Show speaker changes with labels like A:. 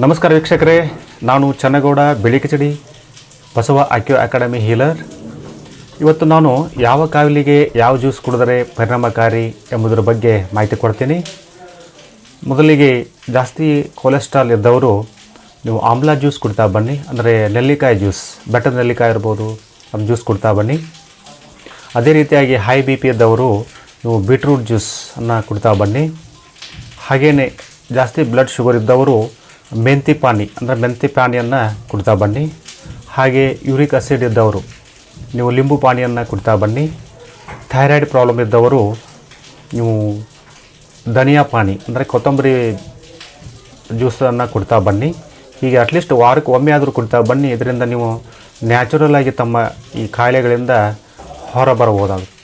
A: ನಮಸ್ಕಾರ ವೀಕ್ಷಕರೇ. ನಾನು ಚನ್ನಗೌಡ ಬೆಳಿಕಚಡಿ ಬಸವ ಆಕ್ಯೋ ಅಕಾಡೆಮಿ ಹೀಲರ್. ಇವತ್ತು ನಾನು ಯಾವ ಕಾಯಿಲೆಗೆ ಯಾವ ಜ್ಯೂಸ್ ಕುಡಿದರೆ ಪರಿಣಾಮಕಾರಿ ಎಂಬುದರ ಬಗ್ಗೆ ಮಾಹಿತಿ ಕೊಡ್ತೀನಿ. ಮೊದಲಿಗೆ ಜಾಸ್ತಿ ಕೊಲೆಸ್ಟ್ರಾಲ್ ಇದ್ದವರು ನೀವು ಆಮ್ಲ ಜ್ಯೂಸ್ ಕುಡ್ತಾ ಬನ್ನಿ, ಅಂದರೆ ನೆಲ್ಲಿಕಾಯಿ ಜ್ಯೂಸ್, ಬೆಟ್ಟದ ನೆಲ್ಲಿಕಾಯಿ ಇರ್ಬೋದು ಅದು ಜ್ಯೂಸ್ ಕುಡ್ತಾ ಬನ್ನಿ. ಅದೇ ರೀತಿಯಾಗಿ ಹೈ ಬಿ ಪಿ ಇದ್ದವರು ನೀವು ಬೀಟ್ರೂಟ್ ಜ್ಯೂಸನ್ನು ಕುಡ್ತಾ ಬನ್ನಿ. ಹಾಗೆಯೇ ಜಾಸ್ತಿ ಬ್ಲಡ್ ಶುಗರ್ ಇದ್ದವರು ಮೆಂತಿ ಪಾನಿ ಅಂದರೆ ಮೆಂತಿ ಪಾನಿಯನ್ನು ಕುಡ್ತಾ ಬನ್ನಿ. ಹಾಗೆ ಯೂರಿಕ್ ಆಸಿಡ್ ಇದ್ದವರು, ನೀವು ಲಿಂಬು ಪಾನಿಯನ್ನು ಕುಡ್ತಾ ಬನ್ನಿ. ಥೈರಾಯ್ಡ್ ಪ್ರಾಬ್ಲಮ್ ಇದ್ದವರು, ನೀವು ಧನಿಯಾ ಪಾನಿ, ಅಂದರೆ ಕೊತ್ತಂಬರಿ ಜ್ಯೂಸನ್ನು ಕುಡ್ತಾ ಬನ್ನಿ. ಹೀಗೆ ಅಟ್ಲೀಸ್ಟ್ ವಾರಕ್ಕೆ ಒಮ್ಮೆ ಆದರೂ ಕುಡ್ತಾ ಬನ್ನಿ. ಇದರಿಂದ ನೀವು ನ್ಯಾಚುರಲ್ ಆಗಿ ತಮ್ಮ ಈ ಕಾಯಿಲೆಗಳಿಂದ ಹೊರ ಬರಬಹುದಾಗುತ್ತೆ.